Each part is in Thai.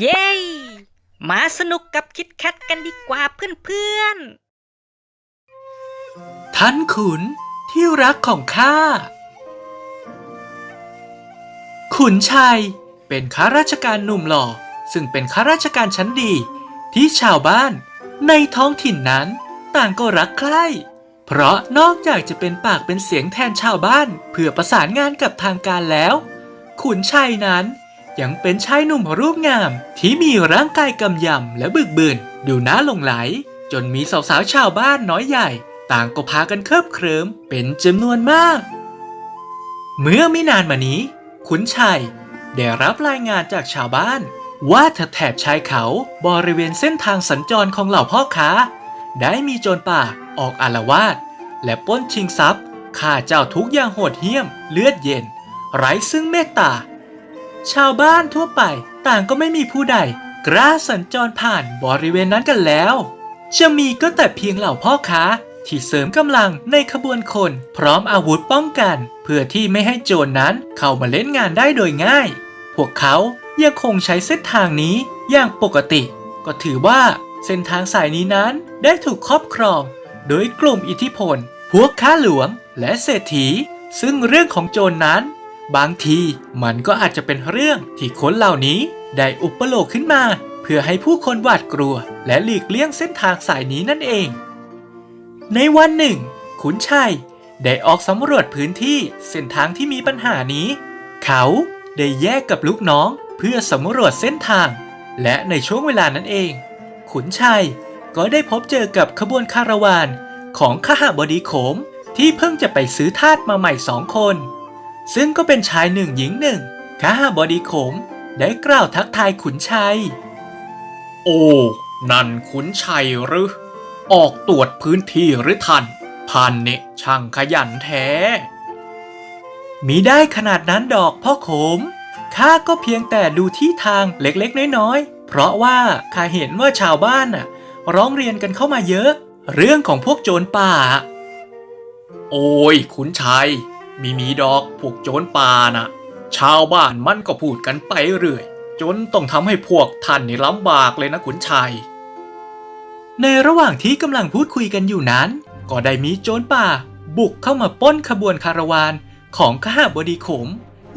เย้มาสนุกกับคิดแคทกันดีกว่าเพื่อนๆ ท่านขุนที่รักของข้า ขุนชัยเป็นข้าราชการหนุ่มหล่อ ซึ่งเป็นข้าราชการชั้นดี ที่ชาวบ้านในท้องถิ่นนั้น ต่างก็รักใคร่ เพราะนอกจากจะเป็นปากเป็นเสียงแทนชาวบ้าน เพื่อประสานงานกับทางการแล้ว ขุนชัยนั้น ยังเป็นชายหนุ่มรูปงาม ที่มีร่างกายกำยำและบึกบืน ดูน่าหลงไหล จนมีสาวๆชาวบ้านน้อยใหญ่ ต่างก็พากันเคิบเคลิมเป็นจำนวนมาก เมื่อไม่นานมานี้ ขุนชัย ได้รับรายงานจากชาวบ้าน ว่าแถบชายเขาบริเวณเส้นทางสัญจรของเหล่าพ่อค้า ได้มีโจรป่าออกอาละวาดและป้นชิงทรัพย์ฆ่าเจ้าทุกอย่างโหดเหี้ยมเลือดเย็น ไร้ซึ่งเมตตา ชาวบ้านทั่วไปต่างก็ไม่มีผู้ใด กล้าสัญจรผ่านบริเวณนั้นกันแล้ว จะมีก็แต่เพียงเหล่าพ่อค้าที่เสริมกำลังในขบวนคน พร้อมอาวุธป้องกัน เพื่อที่ไม่ให้โจรนนั้นเข้ามาเล่นงานได้โดยง่าย พวกเขายังคงใช้เส้นทางนี้อย่างปกติ ก็ถือว่าเส้นทางสายนี้นั้นได้ถูกครอบครอง โดยกลุ่มอิทธิพล พวกข้าหลวงและเศรษฐี ซึ่งเรื่องของโจรนนั้น บางทีมันก็อาจจะเป็นเรื่องที่คนเหล่านี้ได้อุปโลกขึ้นมา เพื่อให้ผู้คนหวาดกลัว และหลีกเลี่ยงเส้นทางสายนี้นั่นเอง ในวันหนึ่ง ขุนชัยได้ออกสำรวจพื้นที่เส้นทางที่มีปัญหานี้ เขาได้แยกกับลูกน้องเพื่อสำรวจเส้นทาง และในช่วงเวลานั้นเอง ขุนชัยก็ได้พบเจอกับขบวนคาราวานของขหบดีโขมที่เพิ่งจะไปซื้อทาสมาใหม่สองคน ซึ่งก็เป็นชายหนึ่งหญิงหนึ่งขหบดีโขม ได้กล่าวทักทายขุนชัย โอ้ นั่นขุนชัยหรือ ออกตรวจพื้นที่หรือท่านท่านเนี่ยช่างขยันแท้ มีได้ขนาดนั้นดอกพ่อโขม ข้าก็เพียงแต่ดูที่ทางเล็กๆ น้อยๆ เพราะว่าข้าเห็นว่าชาวบ้านน่ะ ร้องเรียนกันเข้ามาเยอะ เรื่องของพวกโจรป่า โอ้ยขุนชัย มีมีดอกพวกโจรป่าน่ะ ชาวบ้านมันก็พูดกันไปเรื่อย จนต้องทำให้พวกท่านนี่ลำบากเลยนะขุนชัย ในระหว่างที่กำลังพูดคุยกันอยู่นั้น ก็ได้มีโจรป่า บุกเข้ามาป้นขบวนคาราวานของขหบดีขม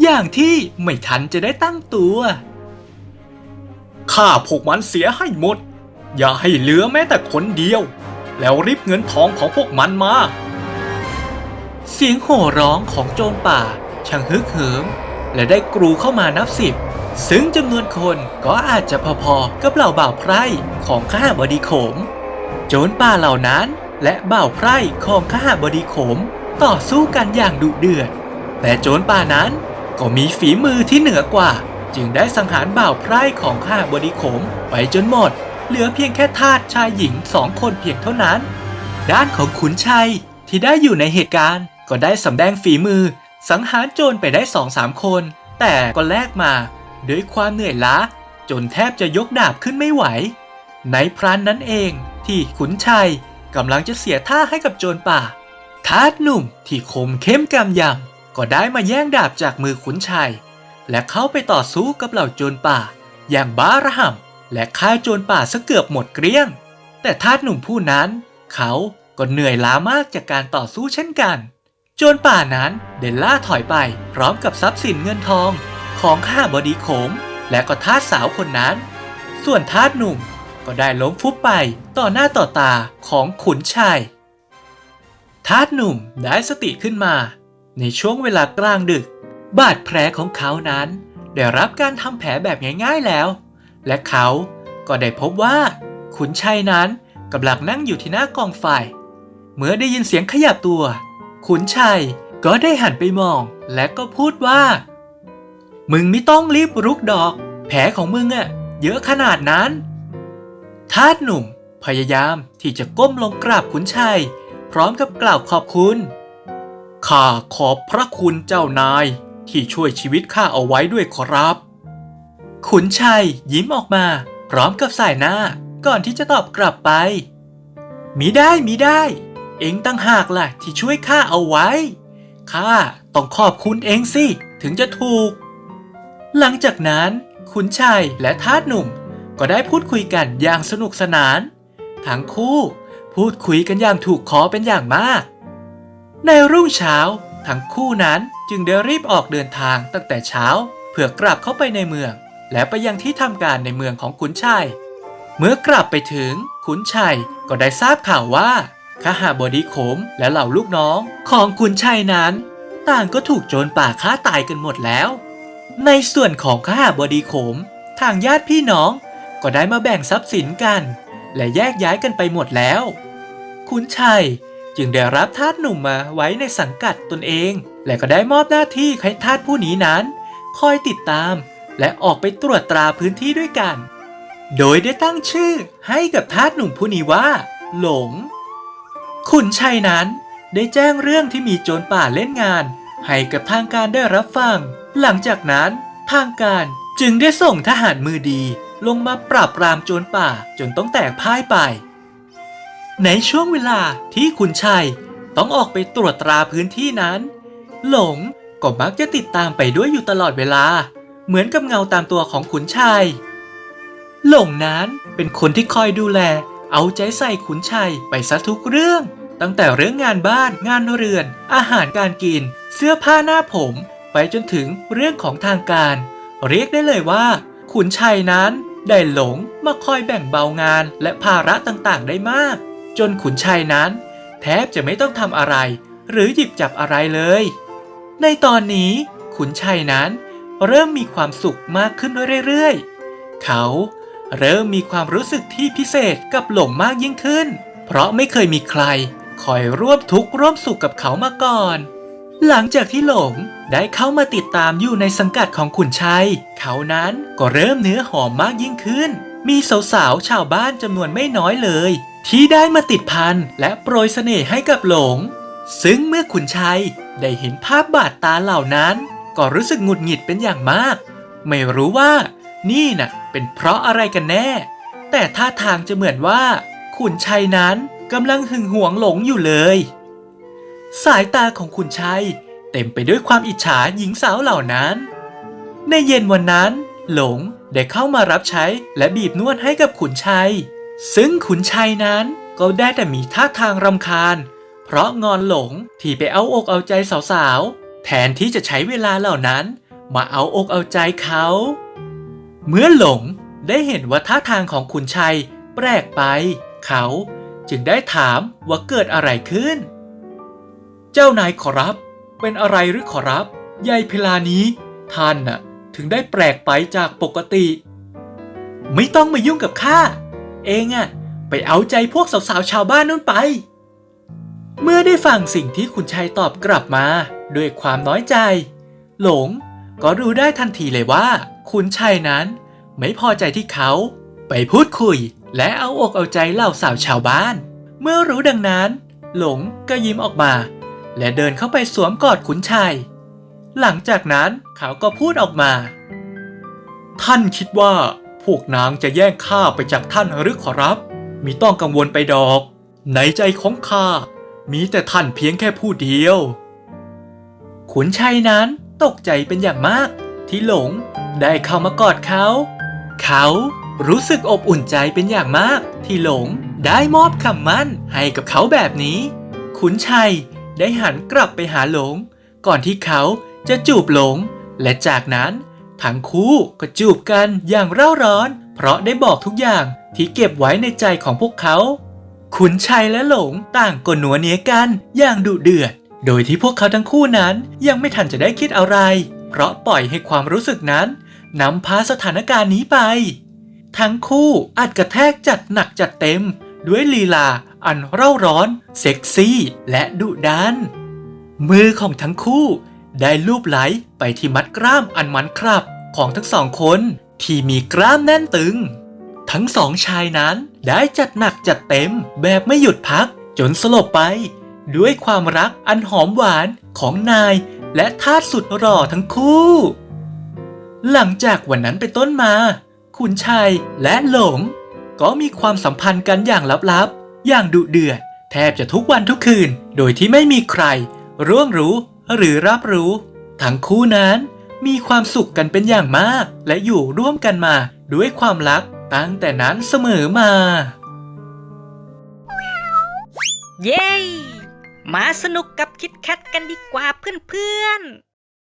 อย่างที่ไม่ทันจะได้ตั้งตัวข้าพวกมันเสียให้หมด อย่าให้เหลือแม้แต่คนเดียว แล้วริบเงินทองของพวกมันมา เสียงโห่ร้องของโจรป่าช่างฮึกเหิม และได้กรูเข้ามานับสิบ ซึ่งจำนวนคนก็อาจจะพอๆกับเหล่าบ่าวไพร่ของข้าบดีโขม โจรป่าเหล่านั้นและบ่าวไพร่ของข้าบดีโขมต่อสู้กันอย่างดุเดือด แต่โจรป่านั้นก็มีฝีมือที่เหนือกว่า จึงได้สังหารบ่าวไพร่ของข้าบดีโขมไปจนหมด เหลือเพียงแค่ทาสชายหญิงสองคนเพียงเท่านั้น ด้านของขุนชัยที่ได้อยู่ในเหตุการณ์ ก็ได้สำแดงฝีมือ สังหารโจรไปได้สองสามคน แต่ก็แลกมาด้วยความเหนื่อยล้า จนแทบจะยกดาบขึ้นไม่ไหว ในพรานนั้นเองที่ขุนชัยกำลังจะเสียท่าให้กับโจรป่าทาสหนุ่มที่คมเข้มกำยำก็ได้มาแย่งดาบจากมือขุนชัย และเข้าไปต่อสู้กับเหล่าโจรป่า อย่างบ้าระห่ำและฆ่าโจรป่าซะเกือบหมดเกลี้ยง แต่ทาสหนุ่มผู้นั้น เขาก็เหนื่อยล้ามากจากการต่อสู้เช่นกัน จรป่านั้นเดินล่าถอยไปพร้อมกับทรัพย์สินเงินทองของข้าบดีโขม และก็ทาสสาวคนนั้น ส่วนทาสหนุ่มก็ได้ล้มฟุบไปต่อหน้าต่อตาของขุนชัยทาสหนุ่มได้สติขึ้นมา ในช่วงเวลากลางดึก บาดแผลของเขานั้น ได้รับการทำแผลแบบง่ายๆแล้ว และเขาก็ได้พบว่า ขุนชัยนั้นกำลังนั่งอยู่ที่หน้ากองไฟ เมื่อได้ยินเสียงขยับตัว ขุนชัยก็ได้หันไปมอง และก็พูดว่า มึงไม่ต้องรีบรุกดอก แผลของมึงอะเยอะขนาดนั้นทาสหนุ่มพยายามที่จะก้มลงกราบขุนชัย พร้อมกับกล่าวขอบคุณ ข้าขอบพระคุณเจ้านาย ที่ช่วยชีวิตข้าเอาไว้ด้วยครับ ขุนชัยยิ้มออกมา พร้อมกับสายหน้าก่อนที่จะตอบกลับไป มีได้มีได้ เองตั้งหากล่ะ ที่ช่วยข้าเอาไว้ ข้าต้องขอบคุณเองสิ ถึงจะถูก หลังจากนั้นขุนชัยและทาสหนุ่มก็ได้พูดคุยกันอย่างสนุกสนาน ทั้งคู่พูดคุยกันอย่างถูกคอเป็นอย่างมาก ในรุ่งเช้าทั้งคู่นั้นจึงได้รีบออกเดินทางตั้งแต่เช้า เพื่อกลับเข้าไปในเมือง และไปยังที่ทำการในเมืองของขุนชัยเมื่อกลับไปถึงขุนชัยก็ได้ทราบข่าวว่า ข้าหาบดีโขมและเหล่าลูกน้องของขุนชัยนั้น ต่างก็ถูกโจรป่าฆ่าตายกันหมดแล้ว ในส่วนของข้าหาบดีโขม ทางญาติพี่น้องก็ได้มาแบ่งทรัพย์สินกัน และแยกย้ายกันไปหมดแล้วขุนชัยจึงได้รับทาสหนุ่มมาไว้ในสังกัดตนเอง และก็ได้มอบหน้าที่ให้ทาสผู้นี้นั้น คอยติดตาม และออกไปตรวจตราพื้นที่ด้วยกัน โดยได้ตั้งชื่อให้กับทาสหนุ่มผู้นี้ว่า หลง ขุนชัยนั้นได้แจ้งเรื่องที่มีโจรป่าเล่นงาน ให้กับทางการได้รับฟัง หลังจากนั้นทางการจึงได้ส่งทหารมือดี ลงมาปราบปรามโจรป่าจนต้องแตกพ่ายไป ในช่วงเวลาที่ขุนชัยต้องออกไปตรวจตราพื้นที่นั้น หลงก็มักจะติดตามไปด้วยอยู่ตลอดเวลา เหมือนกับเงาตามตัวของขุนชัย หลงนั้นเป็นคนที่คอยดูแล เอาใจใส่ขุนชัยไปซะทุกเรื่อง ตั้งแต่เรื่องงานบ้าน งานเรือน อาหารการกิน เสื้อผ้าหน้าผม ไปจนถึงเรื่องของทางการ เรียกได้เลยว่า ขุนชัยนั้น ได้หลงมาคอยแบ่งเบางานและภาระต่างๆ ได้มาก จนขุนชัยนั้น แทบจะไม่ต้องทำอะไร หรือหยิบจับอะไรเลย ในตอนนี้ ขุนชัยนั้น เริ่มมีความสุขมากขึ้นเรื่อยๆ เขาเริ่มมีความรู้สึกที่พิเศษกับหลงมากยิ่งขึ้น เพราะไม่เคยมีใคร คอยร่วมทุกข์ร่วมสุขกับเขามาก่อน หลังจากที่หลงได้เข้ามาติดตามอยู่ในสังกัดของขุนชัย เขานั้นก็เริ่มเนื้อหอมมากยิ่งขึ้น มีสาวๆชาวบ้านจำนวนไม่น้อยเลย ที่ได้มาติดพันและโปรยเสน่ห์ให้กับหลง ซึ่งเมื่อขุนชัยได้เห็นภาพบาดตาเหล่านั้น ก็รู้สึกหงุดหงิดเป็นอย่างมาก ไม่รู้ว่า นี่น่ะ เป็นเพราะอะไรกันแน่ แต่ท่าทางจะเหมือนว่า ขุนชัยนั้น กำลังหึงหวงหลงอยู่เลย สายตาของขุนชัยเต็มไปด้วยความอิจฉาหญิงสาวเหล่านั้น ในเย็นวันนั้น หลงได้เข้ามารับใช้และบีบนวดให้กับขุนชัย ซึ่งขุนชัยนั้นก็ได้แต่มีท่าทางรำคาญ เพราะงอนหลงที่ไปเอาอกเอาใจสาวๆ แทนที่จะใช้เวลาเหล่านั้น มาเอาอกเอาใจเขา เมื่อหลงได้เห็นว่าท่าทางของขุนชัยแปลกไป เขา จึงได้ถามว่าเกิดอะไรขึ้น เจ้านายขอรับ เป็นอะไรหรือขอรับยายเพลานี้ ท่านน่ะ ถึงได้แปลกไปจากปกติ ไม่ต้องมายุ่งกับข้า เองอะไปเอาใจพวกสาวๆชาวบ้านนู่นไป เมื่อได้ฟังสิ่งที่คุณชัยตอบกลับมาด้วยความน้อยใจ หลงก็รู้ได้ทันทีเลยว่า คุณชัยนั้น ไม่พอใจที่เขา ไปพูดคุย และเอาอกเอาใจเหล่าสาวชาวบ้าน เมื่อรู้ดังนั้น หลงก็ยิ้มออกมา และเดินเข้าไปสวมกอดขุนชัย หลังจากนั้นเขาก็พูดออกมา ท่านคิดว่า พวกนางจะแย่งข้าไปจากท่านหรือขอรับ มีต้องกังวลไปดอก ในใจของข้ามีแต่ท่านเพียงแค่ผู้เดียว ขุนชัยนั้นตกใจเป็นอย่างมาก ที่หลงได้เข้ามากอดเขา เขา รู้สึกอบอุ่นใจเป็นอย่างมาก ที่หลงได้มอบคำมั่นให้กับเขาแบบนี้ ขุนชัยได้หันกลับไปหาหลง ก่อนที่เขาจะจูบหลง และจากนั้น ทั้งคู่ก็จูบกันอย่างเร่าร้อน เพราะได้บอกทุกอย่างที่เก็บไว้ในใจของพวกเขา ขุนชัยและหลงต่างก็หนัวเนียกันอย่างดุเดือด โดยที่พวกเขาทั้งคู่นั้นยังไม่ทันจะได้คิดอะไร เพราะปล่อยให้ความรู้สึกนั้นนำพาสถานการณ์นี้ไป ทั้งคู่อัดกระแทกจัดหนักจัดเต็ม ด้วยลีลาอันเร่าร้อน เซ็กซี่ และดุดัน มือของทั้งคู่ได้ลูบไหลไปที่มัดกล้ามอันมันครับ ของทั้งสองคนที่มีกล้ามแน่นตึง ทั้งสองชายนั้นได้จัดหนักจัดเต็มแบบไม่หยุดพักจนสลบไป ด้วยความรักอันหอมหวานของนาย และทาสสุดหล่อทั้งคู่ หลังจากวันนั้นเป็นต้นมา คุณชัย และหลง ก็มีความสัมพันธ์กันอย่างลับๆ อย่างดุเดือด แทบจะทุกวันทุกคืน โดยที่ไม่มีใคร ร่วงรู้หรือรับรู้ ทั้งคู่นั้นมีความสุขกันเป็นอย่างมาก และอยู่ร่วมกันมาด้วยความรักตั้งแต่นั้นเสมอมา เย้ มาสนุกกับคิดแคทกันดีกว่าเพื่อนๆ